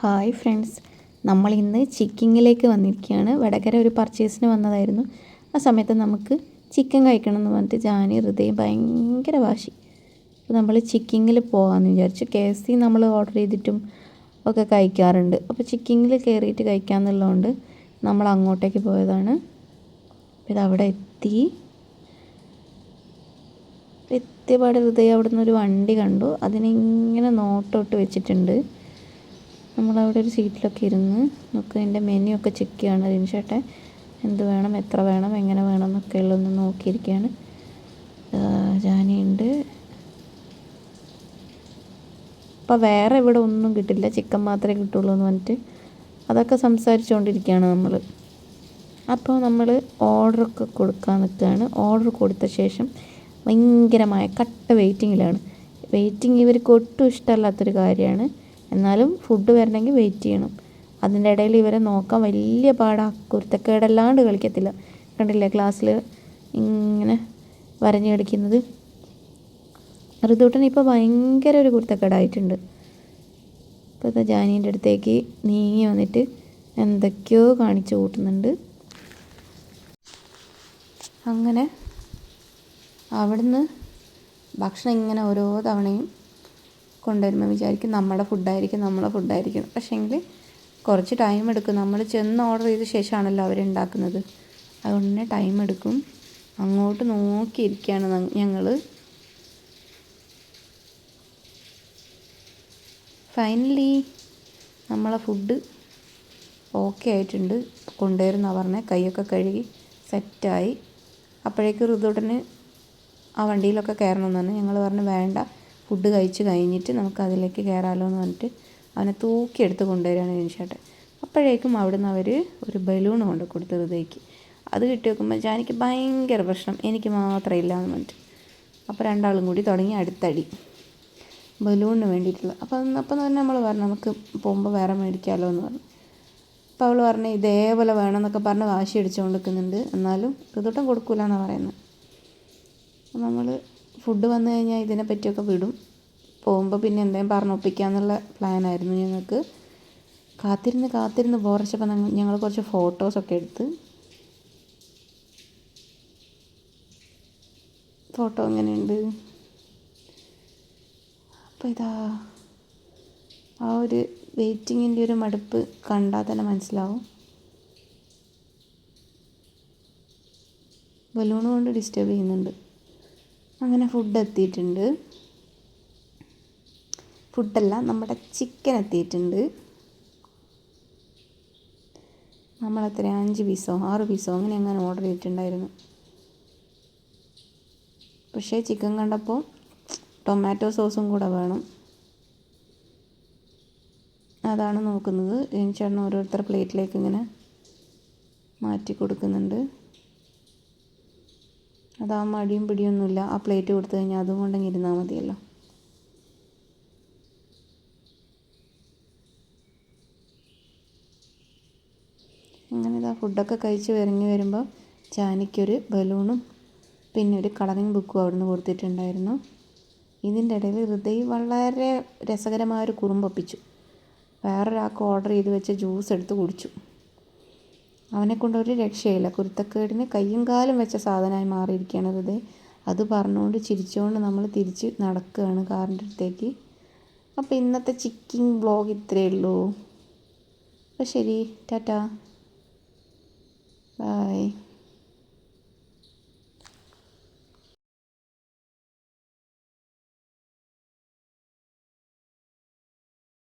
Hi friends. നമ്മൾ ഇന്ന് ചിക്കിങ്ങിലേക്ക് വന്നിരിക്കുകയാണ്. വടകര ഒരു പർച്ചേസിന് വന്നതായിരുന്നു. ആ സമയത്ത് നമുക്ക് ചിക്കൻ കഴിക്കണം എന്ന് പറഞ്ഞിട്ട് ജാനി ഹൃദയം ഭയങ്കര വാശി. അപ്പോൾ നമ്മൾ ചിക്കിങ്ങിൽ പോകാമെന്ന് വിചാരിച്ചു. കെ എസ് സി നമ്മൾ ഓർഡർ ചെയ്തിട്ടും ഒക്കെ കഴിക്കാറുണ്ട്. അപ്പോൾ ചിക്കിങ്ങിൽ കയറിയിട്ട് കഴിക്കാമെന്നുള്ളതുകൊണ്ട് നമ്മൾ അങ്ങോട്ടേക്ക് പോയതാണ്. ഇത് അവിടെ എത്തി. എത്തിയപാട് ഹൃദയം അവിടെ നിന്ന് ഒരു വണ്ടി കണ്ടു. അതിനെ ഇങ്ങനെ നോട്ടോട്ട് വെച്ചിട്ടുണ്ട്. നമ്മളവിടെ ഒരു സീറ്റിലൊക്കെ ഇരുന്ന് നമുക്ക് അതിന്റെ മെനു ഒക്കെ ചെക്ക് ചെയ്യാണ്. ചേട്ടൻ എന്ത് വേണം എത്ര വേണം എങ്ങനെ വേണം എന്നൊക്കെ ഉള്ളതൊന്ന് നോക്കിയിരിക്കുകയാണ്. ജാനിയുണ്ട്. അപ്പോൾ വേറെ ഇവിടെ ഒന്നും കിട്ടില്ല. ചിക്കൻ മാത്രമേ കിട്ടുള്ളൂ എന്ന് പറഞ്ഞിട്ട് അതൊക്കെ സംസാരിച്ചുകൊണ്ടിരിക്കുകയാണ് നമ്മൾ അപ്പോൾ നമ്മൾ ഓർഡറൊക്കെ കൊടുക്കാൻ നിൽക്കുകയാണ്. ഓർഡർ കൊടുത്ത ശേഷം ഭയങ്കരമായ കട്ട വെയിറ്റിങ്ങിലാണ് വെയിറ്റിംഗ് ഇവർക്ക് ഒട്ടും ഇഷ്ടമല്ലാത്തൊരു കാര്യമാണ്. എന്നാലും ഫുഡ് വരണമെങ്കിൽ വെയിറ്റ് ചെയ്യണം. അതിന്റെ ഇടയിൽ ഇവരെ നോക്കാൻ വലിയ പാടാണ് കുരുത്തക്കേടല്ലാണ്ട് കളിക്കത്തില്ല. കണ്ടില്ലേ ക്ലാസ്സിൽ ഇങ്ങനെ വരഞ്ഞു കളിക്കുന്നത്? ഋതുട്ടൻ ഇപ്പോൾ ഭയങ്കര ഒരു കുരുത്തക്കേടായിട്ടുണ്ട്. ഇപ്പോൾ ജാനീന്റെ അടുത്തേക്ക് നീങ്ങി വന്നിട്ട് എന്തൊക്കെയോ കാണിച്ചു കൂട്ടുന്നുണ്ട്. അങ്ങനെ അവിടുന്ന് ഭക്ഷണം ഇങ്ങനെ ഓരോ തവണയും കൊണ്ടുവരുമ്പോൾ വിചാരിക്കും നമ്മുടെ ഫുഡായിരിക്കും നമ്മളെ ഫുഡായിരിക്കും പക്ഷേങ്കിൽ കുറച്ച് ടൈം എടുക്കും. നമ്മൾ ചെന്ന് ഓർഡർ ചെയ്ത ശേഷമാണല്ലോ അവരുണ്ടാക്കുന്നത് അതുകൊണ്ട് തന്നെ ടൈം എടുക്കും. അങ്ങോട്ട് നോക്കിയിരിക്കുകയാണ് ഞങ്ങൾ ഫൈനലി നമ്മളെ ഫുഡ് ഓക്കെ ആയിട്ടുണ്ട്. കൊണ്ടുവരുന്ന പറഞ്ഞ. കൈയൊക്കെ കഴുകി സെറ്റായി അപ്പോഴേക്ക് ഋതുടന് ആ വണ്ടിയിലൊക്കെ കയറണമെന്ന് പറഞ്ഞു ഞങ്ങൾ പറഞ്ഞു. വേണ്ട. ഫുഡ് കഴിച്ച് കഴിഞ്ഞിട്ട് നമുക്ക് അതിലേക്ക് കയറാമല്ലോ എന്ന് പറഞ്ഞിട്ട് അവനെ തൂക്കിയെടുത്ത് കൊണ്ടുവരികയാണ് ജനിച്ചേട്ടൻ അപ്പോഴേക്കും അവിടുന്ന് അവർ ഒരു ബലൂൺ കൊണ്ട് കൊടുത്ത് ഹൃദയ്ക്ക്. അത് കിട്ടി വെക്കുമ്പോൾ ജാനിക്ക് ഭയങ്കര പ്രശ്നം. എനിക്ക് മാത്രം ഇല്ല എന്ന് പറഞ്ഞിട്ട്. അപ്പോൾ രണ്ടാളും കൂടി തുടങ്ങി അടുത്തടി. ബലൂണിന് വേണ്ടിയിട്ടുള്ള. അപ്പം അപ്പം തന്നെ നമ്മൾ പറഞ്ഞു നമുക്ക് പോകുമ്പോൾ വേറെ മേടിക്കാമല്ലോ എന്ന് പറഞ്ഞു. അപ്പോൾ അവൾ പറഞ്ഞു ഇതേപോലെ വേണമെന്നൊക്കെ പറഞ്ഞ് വാശി അടിച്ചുകൊണ്ട് നിൽക്കുന്നുണ്ട് എന്നാലും ഋതുട്ടം കൊടുക്കില്ല എന്നാണ് പറയുന്നത് നമ്മൾ ഫുഡ് വന്നു കഴിഞ്ഞാൽ ഇതിനെ പറ്റിയൊക്കെ വിടും. പോകുമ്പോൾ പിന്നെ എന്തെങ്കിലും പറഞ്ഞൊപ്പിക്കാന്നുള്ള പ്ലാനായിരുന്നു ഞങ്ങൾക്ക്. കാത്തിരുന്ന് കാത്തിരുന്ന് ബോറച്ചപ്പോൾ ഞങ്ങൾ കുറച്ച് ഫോട്ടോസൊക്കെ എടുത്ത്. ഫോട്ടോ എങ്ങനെയുണ്ട്? അപ്പോൾ ഇതാ ആ ഒരു വെയിറ്റിങ്ങിന്റെ ഒരു മടുപ്പ് കണ്ടാൽ തന്നെ മനസ്സിലാവും. ബലൂൺ കൊണ്ട് ഡിസ്റ്റർബ് ചെയ്യുന്നുണ്ട്. അങ്ങനെ ഫുഡ് എത്തിയിട്ടുണ്ട്. ഫുഡല്ല നമ്മുടെ ചിക്കൻ എത്തിയിട്ടുണ്ട്. നമ്മളത്ര അഞ്ച് പീസോ ആറ് പീസോ അങ്ങനെ അങ്ങനെ ഓർഡർ ചെയ്തിട്ടുണ്ടായിരുന്നു. പക്ഷേ ചിക്കൻ കണ്ടപ്പോൾ ടൊമാറ്റോ സോസും കൂടെ വേണം. അതാണ് നോക്കുന്നത്. ചേട്ടൻ ഓരോരുത്തർ പ്ലേറ്റിലേക്ക് ഇങ്ങനെ മാറ്റി കൊടുക്കുന്നുണ്ട്. അതാ അടിയും പിടിയൊന്നുമില്ല. ആ പ്ലേറ്റ് കൊടുത്തു കഴിഞ്ഞാൽ അതും കൊണ്ടെങ്കിൽ ഇരുന്നാൽ മതിയല്ലോ. അങ്ങനെ ഇതാ ഫുഡൊക്കെ കഴിച്ച് ഇറങ്ങി വരുമ്പോൾ ചാനിക്കൊരു ബലൂണും പിന്നെ ഒരു കളറിങ് ബുക്കും അവിടുന്ന് കൊടുത്തിട്ടുണ്ടായിരുന്നു. ഇതിന്റെ ഇടയിൽ ഹൃദയ് വളരെ രസകരമായൊരു കുറുമ്പൊപ്പിച്ചു വേറൊരാൾക്ക് ഓർഡർ ചെയ്ത് വെച്ച ജ്യൂസ് എടുത്ത് കുടിച്ചു. അവനെക്കൊണ്ട് ഒരു രക്ഷയില്ല. കുരുത്തക്കേടിന് കയ്യും കാലും വെച്ച സാധനമായി മാറിയിരിക്കുകയാണ് ഹൃദയ. അത് പറഞ്ഞുകൊണ്ട് ചിരിച്ചുകൊണ്ട് നമ്മൾ തിരിച്ച് നടക്കുകയാണ് കാറിന്റെ അടുത്തേക്ക്. അപ്പോൾ ഇന്നത്തെ ചിക്കിങ് ബ്ലോഗ് ഇത്രയേ ഉള്ളൂ. അപ്പോൾ ശരി ടാറ്റാ. ബായ്